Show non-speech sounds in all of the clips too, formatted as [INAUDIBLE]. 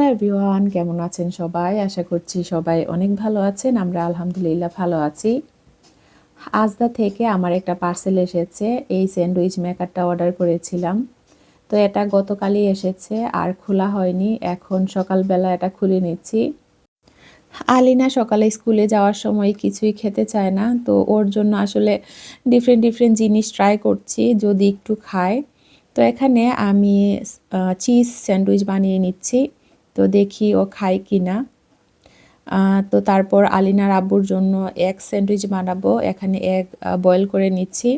Hello everyone কেমন আছেন সবাই? আশা করছি সবাই অনেক ভালো আছেন, আমরা আলহামদুলিল্লাহ ভালো আছি। আজদা থেকে আমার একটা পার্সেল এসেছে, এই স্যান্ডউইচ মেকারটা অর্ডার করেছিলাম। তো এটা গতকালই এসেছে, আর খোলা হয়নি, এখন সকালবেলা এটা খুলে নিচ্ছি। আলিনা সকালে স্কুলে যাওয়ার সময় কিছুই খেতে চায় না, তো ওর জন্য আসলে ডিফারেন্ট ডিফারেন্ট জিনিস ট্রাই করছি, যদি একটু খায়। তো এখানে আমি চিজ স্যান্ডউইচ বানিয়ে নিচ্ছি। তো দেখি ও খায় কি না তো তারপর আলিনার আব্বুর জন্য এক স্যান্ডউইচ বানাবো। এখানে এক বয়েল করে নিচ্ছি।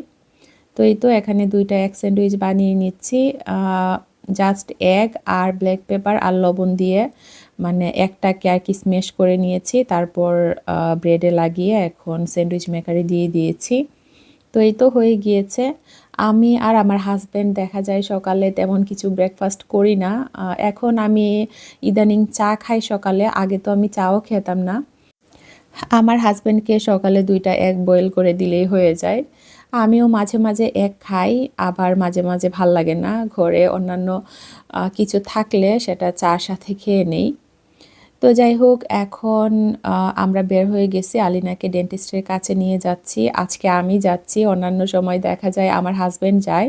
তো এই তো এখানে দুইটা এক স্যান্ডউইচ বানিয়ে নিচ্ছি। জাস্ট এগ আর ব্ল্যাক পেপার আর লবণ দিয়ে। মানে একটাকে আর কি স্মেশ করে নিয়েছি। তারপর ব্রেডে লাগিয়ে এখন স্যান্ডউইচ মেকারে দিয়ে দিয়েছি। তো এই তো হয়ে গিয়েছে। আমি আর আমার হাজব্যান্ড দেখা যায় সকালে তেমন কিছু ব্রেকফাস্ট করি না। এখন আমি ইদানিং চা খাই সকালে, আগে তো আমি চাও খেতাম না। আমার হাজব্যান্ডকে সকালে দুইটা এক বয়েল করে দিলেই হয়ে যায়। আমিও মাঝে মাঝে এক খাই, আবার মাঝে মাঝে ভালো লাগে না। ঘরে অন্যান্য কিছু থাকলে সেটা চার সাথে খেয়ে নেই। তো যাই হোক, এখন আমরা বের হয়ে গেছি। আলিনাকে ডেন্টিস্টের কাছে নিয়ে যাচ্ছি। আজকে আমি যাচ্ছি। অন্যান্য সময় দেখা যায় আমার হাজব্যান্ড যায়।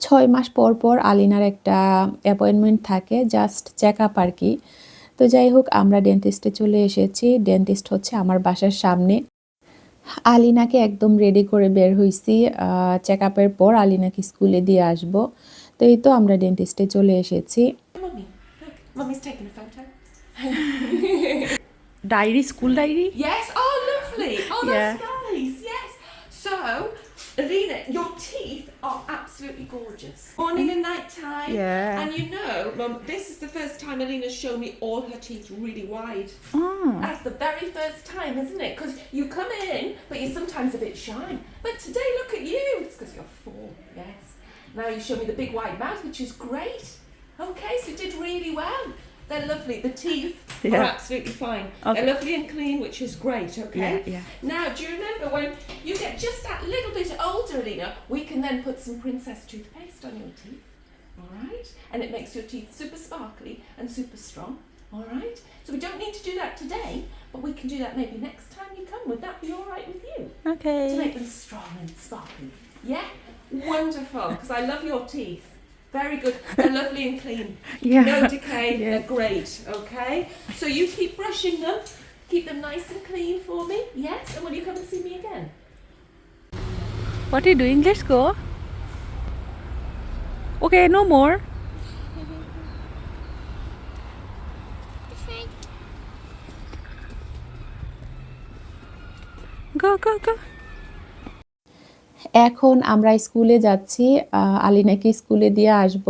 ছয় মাস পর পর আলিনার একটা অ্যাপয়েন্টমেন্ট থাকে জাস্ট চেক আপ আর কি। তো যাই হোক, আমরা ডেন্টিস্টে চলে এসেছি। ডেন্টিস্ট হচ্ছে আমার বাসার সামনে। আলিনাকে একদম রেডি করে বের হয়েছি চেক আপের পর আলিনাকে স্কুলে দিয়ে আসব। তো এই তো আমরা ডেন্টিস্টে চলে এসেছি। diary, school diary? Yes. Oh, lovely. Oh, that's yeah. nice. Yes. So, Alina, your teeth are absolutely gorgeous. Morning and night time. Yeah. And you know, Mum, this is the first time Alina's shown me all her teeth really wide. Oh. That's the very first time, isn't it? Because you come in, but you're sometimes a bit shy. But today, look at you. It's because you're four, yes. Now you show me the big wide mouth, which is great. Okay, so you did really well. They're lovely. The teeth [LAUGHS] are absolutely fine. Okay. They're lovely and clean, which is great, okay? Yeah, yeah. Now, do you remember when you get just that little bit older, Alina, we can then put some princess toothpaste on your teeth, all right? And it makes your teeth super sparkly and super strong, all right? So we don't need to do that today, but we can do that maybe next time you come. Would that be all right with you? Okay. To make them strong and sparkly. Yeah? Wonderful, because I love your teeth. Very good. They're lovely and clean. [LAUGHS] Yeah. No decay. Yeah. They're great. Okay? So you keep brushing them. Keep them nice and clean for me. Yes? And will you come and see me again? What are you doing? Let's go. Okay, no more. Go, go, go. এখন আমরা স্কুলে যাচ্ছি আলিনাকে স্কুলে দিয়ে আসব।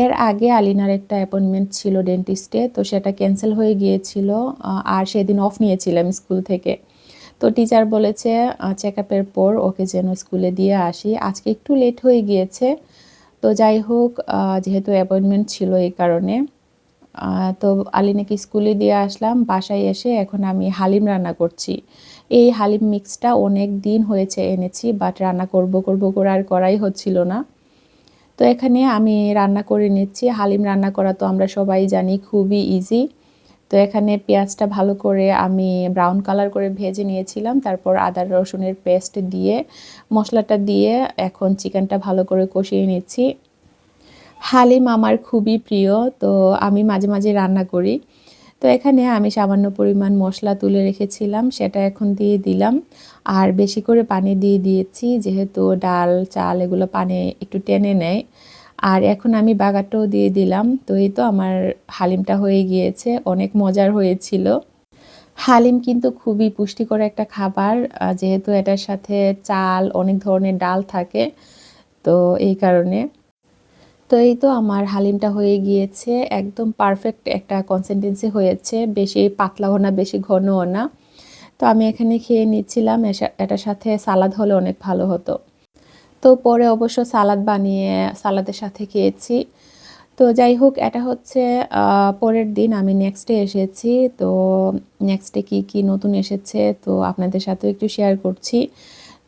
এর আগে আলিনার একটা অ্যাপয়েন্টমেন্ট ছিল ডেন্টিস্টে, তো সেটা ক্যান্সেল হয়ে গিয়েছিল আর সেদিন অফ নিয়েছিলাম স্কুল থেকে। তো টিচার বলেছে চেক আপের পর ওকে যেন স্কুলে দিয়ে আসি। আজকে একটু লেট হয়ে গিয়েছে, তো যাই হোক যেহেতু অ্যাপয়েন্টমেন্ট ছিল এই কারণে তো আলিনাকে স্কুলে দিয়ে আসলাম। বাসায় এসে এখন আমি হালিম রান্না করছি। এই হালিম মিক্সটা অনেক দিন হয়েছে এনেছি বাট রান্না করব করব, করে আর করাই হচ্ছিল না। তো এখানে আমি রান্না করে নিচ্ছি। হালিম রান্না করা তো আমরা সবাই জানি খুবই ইজি তো এখানে পেঁয়াজটা ভালো করে আমি ব্রাউন কালার করে ভেজে নিয়েছিলাম। তারপর আদা, রসুনের পেস্ট দিয়ে, মশলাটা দিয়ে এখন চিকেনটা ভালো করে কষিয়ে নিচ্ছি। হালিম আমার খুবই প্রিয়, তো আমি মাঝে মাঝে রান্না করি। তো এখানে আমি সামান্য পরিমাণ মশলা তুলে রেখেছিলাম, সেটা এখন দিয়ে দিলাম। আর বেশি করে পানি দিয়ে দিয়েছি, যেহেতু ডাল, চাল এগুলো পানি একটু টেনে নেয়। আর এখন আমি বাগারটাও দিয়ে দিলাম, তো এই তো আমার হালিমটা হয়ে গিয়েছে, অনেক মজার হয়েছিল। হালিম কিন্তু খুবই পুষ্টিকর একটা খাবার যেহেতু এটার সাথে চাল, অনেক ধরনের ডাল থাকে, তো এই কারণে। তো এই তো আমার হালিমটা হয়ে গিয়েছে, একদম পারফেক্ট একটা কনসিস্টেন্সি হয়েছে, বেশি পাতলাও না, বেশি ঘনও না। তো আমি এখানে খেয়ে নিচ্ছিলাম এটার সাথে সালাদ হলে অনেক ভালো হতো। তো পরে অবশ্য সালাদ বানিয়ে, সালাদের সাথে খেয়েছি। তো যাই হোক, এটা হচ্ছে পরের দিন আমি নেক্সট এসেছি। তো নেক্সট ডে কী কী নতুন এসেছে, তো আপনাদের সাথেও একটু শেয়ার করছি।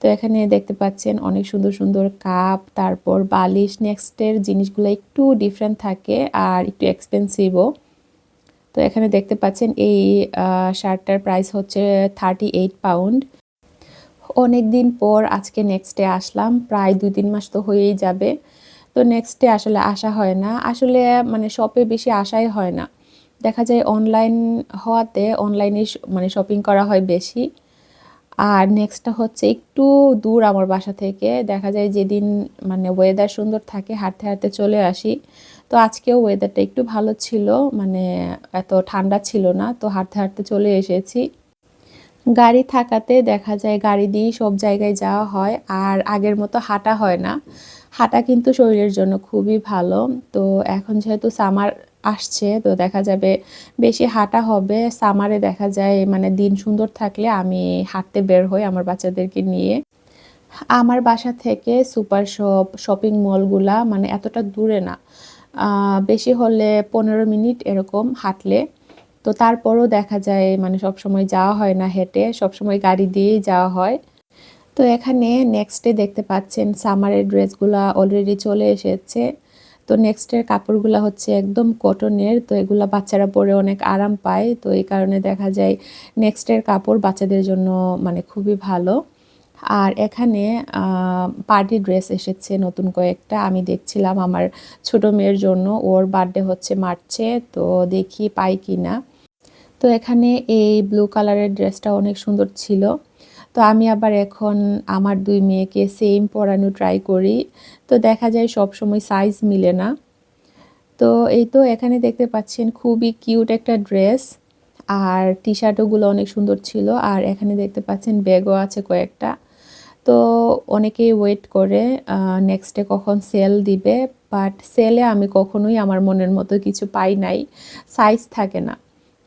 তো এখানে দেখতে পাচ্ছেন অনেক সুন্দর সুন্দর কাপ, তারপর বালিশ নেক্সটের জিনিসগুলো একটু ডিফারেন্ট থাকে আর একটু এক্সপেন্সিভও তো এখানে দেখতে পাচ্ছেন এই শার্টটার প্রাইস হচ্ছে থার্টি এইট পাউন্ড অনেক দিন পর আজকে নেক্সট আসলাম, প্রায় দুই তিন মাস তো হয়েই যাবে। তো নেক্সট আসলে আসা হয় না। আসলে মানে শপে বেশি আসাই হয় না। দেখা যায় অনলাইন হওয়াতে অনলাইনে মানে শপিং করা হয় বেশি। আর নেক্সটটা হচ্ছে একটু দূর আমার বাসা থেকে। দেখা যায় যেদিন মানে ওয়েদার সুন্দর থাকে, হাঁটতে হাঁটতে চলে আসি। তো আজকেও ওয়েদারটা একটু ভালো ছিল মানে এত ঠান্ডা ছিল না, তো হাঁটতে হাঁটতে চলে এসেছি। গাড়ি থাকাতে দেখা যায় গাড়ি দিয়েই সব জায়গায় যাওয়া হয়, আর আগের মতো হাঁটা হয় না। হাঁটা কিন্তু শরীরের জন্য খুবই ভালো। তো এখন যেহেতু সামার আসছে, তো দেখা যাবে বেশি হাঁটা হবে। সামারে দেখা যায় মানে দিন সুন্দর থাকলে আমি হাঁটতে বের হই আমার বাচ্চাদেরকে নিয়ে। আমার বাসা থেকে সুপার শপ, শপিং মলগুলা মানে এতটা দূরে না। বেশি হলে পনেরো মিনিট এরকম হাঁটলে। তো তারপরও দেখা যায় মানে সব সময় যাওয়া হয় না হেঁটে সব সময় গাড়ি দিয়েই যাওয়া হয়। তো এখানে নেক্সট ডে দেখতে পাচ্ছেন সামারের ড্রেসগুলা অলরেডি চলে এসেছে। তো নেক্সটের কাপড়গুলো হচ্ছে একদম কটনের তো এগুলা বাচ্চারা পরে অনেক আরাম পায়। তো এই কারণে দেখা যায় নেক্সটের কাপড় বাচ্চাদের জন্য মানে খুবই ভালো। আর এখানে পার্টি ড্রেস এসেছে নতুন কয়েকটা। আমি দেখছিলাম আমার ছোট মেয়ের জন্য, ওর বার্থডে হচ্ছে মার্চে, তো দেখি পাই কি না তো এখানে এই ব্লু কালারের ড্রেসটা অনেক সুন্দর ছিল। তো আমি আবার এখন আমার দুই মেয়েকে সেম পরানো ট্রাই করি। তো দেখা যায় সব সময় সাইজ মিলে না। তো এই তো এখানে দেখতে পাচ্ছেন খুবই কিউট একটা ড্রেস আর টি শার্টগুলো অনেক সুন্দর ছিল। আর এখানে দেখতে পাচ্ছেন ব্যাগও আছে কয়েকটা। তো অনেকেই ওয়েট করে নেক্সটে কখন সেল দিবে। বাট সেলে আমি কখনোই আমার মনের মতো কিছু পাই নাই। সাইজ থাকে না।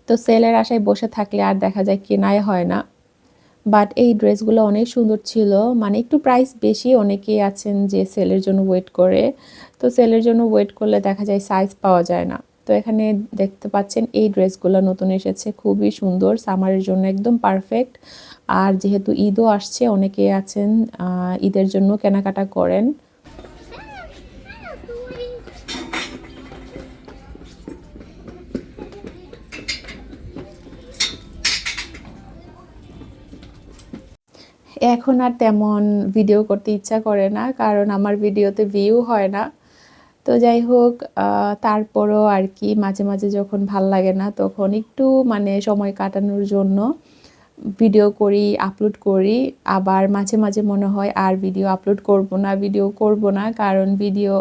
তো সেলের আশায় বসে থাকলে আর দেখা যায় কেনাই হয় না। বাট এই ড্রেসগুলো অনেক সুন্দর ছিল। মানে একটু প্রাইস বেশি, অনেকেই আছেন যে সেলের জন্য ওয়েট করে। তো সেলের জন্য ওয়েট করলে দেখা যায় সাইজ পাওয়া যায় না। তো এখানে দেখতে পাচ্ছেন এই ড্রেসগুলো নতুন এসেছে, খুবই সুন্দর। সামারের জন্য একদম পারফেক্ট আর যেহেতু ঈদও আসছে, অনেকেই আছেন ঈদের জন্য কেনাকাটা করেন। এখন আর তেমন ভিডিও করতে ইচ্ছা করে না, কারণ আমার ভিডিওতে ভিউ হয় না। তো যাই হোক তারপরও আর কি মাঝে মাঝে যখন ভালো লাগে না, তখন একটু মানে সময় কাটানোর জন্য ভিডিও করি আপলোড করি। আবার মাঝে মাঝে মনে হয় আর ভিডিও আপলোড করব না ভিডিও করব না, কারণ ভিডিও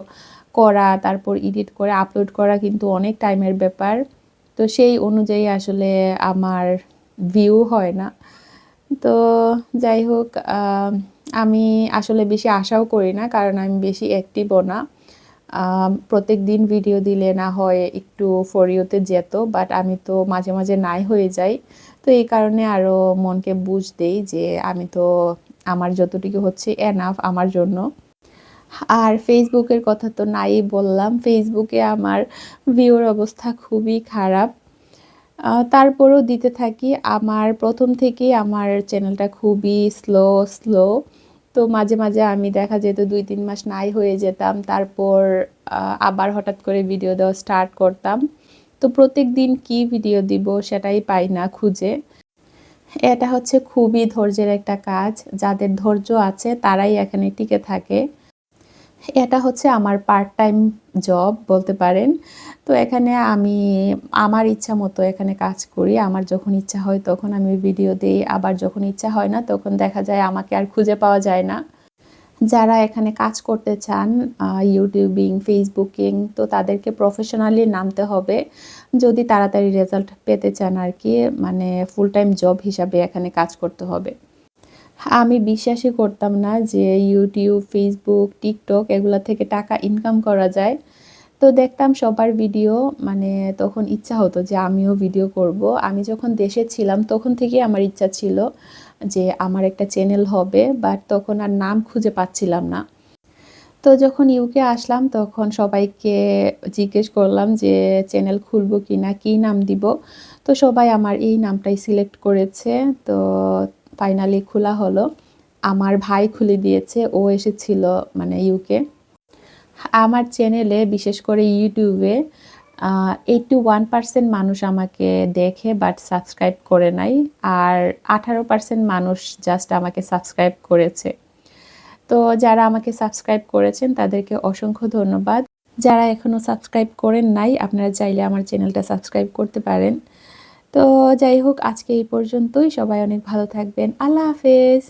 করা, তারপর এডিট করে আপলোড করা কিন্তু অনেক টাইমের ব্যাপার। তো সেই অনুযায়ী আসলে আমার ভিউ হয় না। তো যাই হোক আমি আসলে বেশি আশাও করি না, কারণ আমি বেশি অ্যাক্টিভও না। প্রত্যেক দিন ভিডিও দিলে না হয় একটু ফরিওতে যেত বাট আমি তো মাঝে মাঝে নাই হয়ে যাই। তো এই কারণে আরও মনকে বুঝ দেই যে আমি তো আমার যতটুকু হচ্ছে এনাফ আমার জন্য। আর ফেসবুকের কথা তো নাই বললাম। ফেসবুকে আমার ভিউর অবস্থা খুবই খারাপ। তারপরেও দিতে থাকি। আমার প্রথম থেকেই আমার চ্যানেলটা খুবই স্লো স্লো তো মাঝে মাঝে আমি দেখা যেত দুই, তিন মাস নাই হয়ে যেতাম। তারপর আবার হঠাৎ করে ভিডিও দেওয়া স্টার্ট করতাম। তো প্রত্যেক দিন কি ভিডিও দিব সেটাই পাই না খুঁজে। এটা হচ্ছে খুবই ধৈর্যের একটা কাজ। যাদের ধৈর্য আছে তারাই এখানে টিকে থাকে। এটা হচ্ছে আমার পার্ট টাইম জব বলতে পারেন। তো এখানে আমি, আমার ইচ্ছা মতো এখানে কাজ করি। আমার যখন ইচ্ছা হয় তখন আমি ভিডিও দিই। আবার যখন ইচ্ছা হয় না তখন দেখা যায় আমাকে আর খুঁজে পাওয়া যায় না। যারা এখানে কাজ করতে চান ইউটিউবিং ফেসবুকিং তো তাদেরকে প্রফেশনালি নামতে হবে। যদি তাড়াতাড়ি রেজাল্ট পেতে চান আর কি মানে ফুল টাইম জব হিসাবে এখানে কাজ করতে হবে। আমি বিশ্বাসই করতাম না যে ইউটিউব ফেসবুক টিকটক এগুলো থেকে টাকা ইনকাম করা যায়। তো দেখতাম সবার ভিডিও মানে তখন ইচ্ছা হতো যে আমিও ভিডিও করব। আমি যখন দেশে ছিলাম তখন থেকেই আমার ইচ্ছা ছিল যে আমার একটা চ্যানেল হবে বাট তখন আর নাম খুঁজে পাচ্ছিলাম না। তো যখন ইউকে আসলাম তখন সবাইকে জিজ্ঞেস করলাম যে চ্যানেল খুলবো কি না কী নাম দিব? তো সবাই আমার এই নামটাই সিলেক্ট করেছে। তো ফাইনালি খোলা হলো। আমার ভাই খুলে দিয়েছে, ও এসেছিল মানে ইউকে আমার চ্যানেলে, বিশেষ করে ইউটিউবে এইটটি ওয়ান পার্সেন্ট মানুষ আমাকে দেখে বাট সাবস্ক্রাইব করে নাই আর আঠারো পার্সেন্ট মানুষ জাস্ট আমাকে সাবস্ক্রাইব করেছে। তো যারা আমাকে সাবস্ক্রাইব করেছেন, তাদেরকে অসংখ্য ধন্যবাদ। যারা এখনও সাবস্ক্রাইব করেন নাই, আপনারা চাইলে আমার চ্যানেলটা সাবস্ক্রাইব করতে পারেন। তো যাই হোক আজকে এই পর্যন্তই। সবাই অনেক ভালো থাকবেন। আল্লাহ হাফেজ।